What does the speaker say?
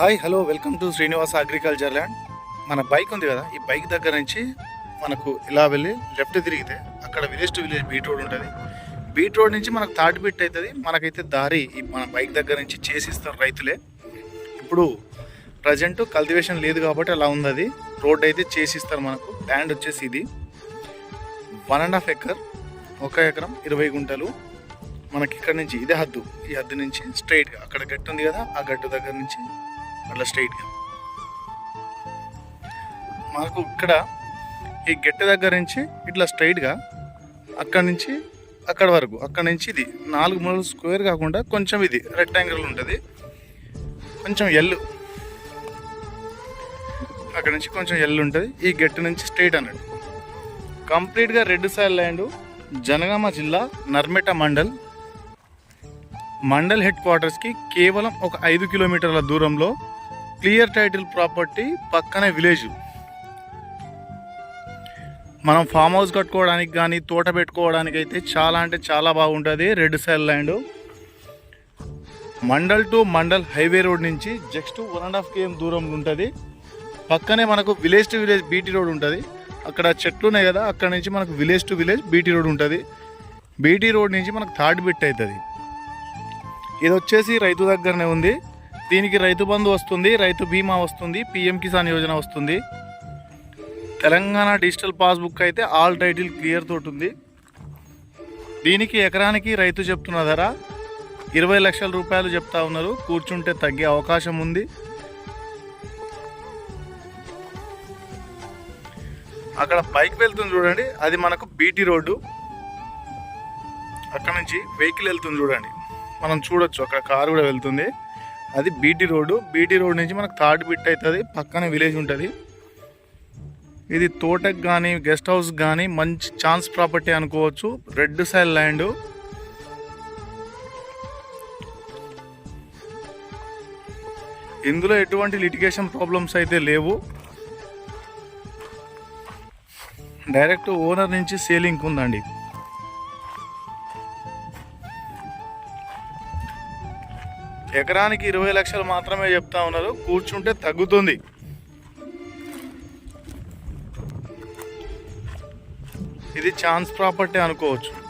Hi hello welcome to Srinivasa agriculture land. మన bike ఉంది కదా ఈ బైక్ దగ్గర నుంచి మనకు ఇలా వెళ్ళి లెఫ్ట్ తిరిగితే అక్కడ village to village BT road ఉంటుంది. బీట్ రోడ్ నుంచి మనకు థర్డ్ బిట్ అవుతుంది మనకైతే దారి ఈ మన బైక్ దగ్గర నుంచి చేసిస్తారు రైతులే. ఇప్పుడు ప్రజెంట్ కల్టివేషన్ లేదు కాబట్టి అలా ఉంది అది రోడ్ అయితే చేసిస్తారు మనకు. ల్యాండ్ వచ్చేసి ఇది. వన్ అండ్ హాఫ్ ఎకర్ ఒక ఎకరం ఇరవై గుంటలు. మనకి ఇక్కడ నుంచి ఇదే హద్దు. ఈ హద్దు నుంచి స్ట్రైట్గా అక్కడ గట్టు ఉంది కదా ఆ గట్టు దగ్గర నుంచి అట్లా స్ట్రైట్గా. మాకు ఇక్కడ ఈ గట్టు దగ్గర నుంచి ఇట్లా స్ట్రైట్గా అక్కడ నుంచి అక్కడ వరకు అక్కడ నుంచి ఇది నాలుగు మూడు స్క్వేర్ కాకుండా కొంచెం ఇది రెక్టాంగిల్ ఉంటుంది. కొంచెం ఎల్లు అక్కడ నుంచి కొంచెం ఎల్లు ఉంటుంది. ఈ గట్టు నుంచి స్ట్రైట్ అన్నట్టు. కంప్లీట్గా రెడ్ సాయిల్ ల్యాండ్ జనగామ జిల్లా నర్మెట మండల్ మండల్ హెడ్ క్వార్టర్స్కి కేవలం ఒక ఐదు కిలోమీటర్ల దూరంలో క్లియర్ టైటిల్ ప్రాపర్టీ పక్కనే విలేజ్. మనం ఫామ్ హౌస్ కట్టుకోవడానికి కానీ తోట పెట్టుకోవడానికి అయితే చాలా అంటే చాలా బాగుంటుంది red soil land. Mandal to mandal highway road నుంచి just one and half KM దూరంలో ఉంటుంది. పక్కనే మనకు village to village BT road ఉంటుంది. అక్కడ చెట్లు ఉన్నాయి కదా అక్కడ నుంచి మనకు village to village BT road ఉంటుంది. బీటీ రోడ్ నుంచి మనకు థర్డ్ బిట్ అవుతుంది. ఇది వచ్చేసి రైతు దగ్గరనే ఉంది. దీనికి రైతు బంధు వస్తుంది రైతు బీమా వస్తుంది పిఎం కిసాన్ యోజన వస్తుంది. తెలంగాణ డిజిటల్ పాస్బుక్ అయితే ఆల్ టైటిల్ క్లియర్ తోటి ఉంది దీనికి ఎకరానికి రైతు చెప్తున్న ధర ఇరవై లక్షల రూపాయలు చెప్తా ఉన్నారు. కూర్చుంటే తగ్గే అవకాశం ఉంది. అక్కడ బైక్ వెళ్తుంది చూడండి. అది మనకు బీటీ రోడ్డు. అక్కడ నుంచి వెహికల్ వెళ్తుంది చూడండి. మనం చూడొచ్చు అక్కడ కారు కూడా వెళ్తుంది. అది బీటీ రోడ్డు. బీటీ రోడ్ నుంచి మనకు థర్డ్ బిట్ అవుతుంది పక్కనే విలేజ్ ఉంటుంది. ఇది తోటకు కానీ గెస్ట్ హౌస్ కానీ మంచి ఛాన్స్ ప్రాపర్టీ అనుకోవచ్చు. Red soil land. ఇందులో ఎటువంటి లిటిగేషన్ ప్రాబ్లమ్స్ అయితే లేవు. డైరెక్ట్ ఓనర్ నుంచి సేలింగ్ ఉందండి. ఎకరానికి ఇరవై లక్షలు మాత్రమే చెప్తా ఉన్నారు. కూర్చుంటే తగ్గుతుంది. ఇది ఛాన్స్ ప్రాపర్టీ అనుకోవచ్చు.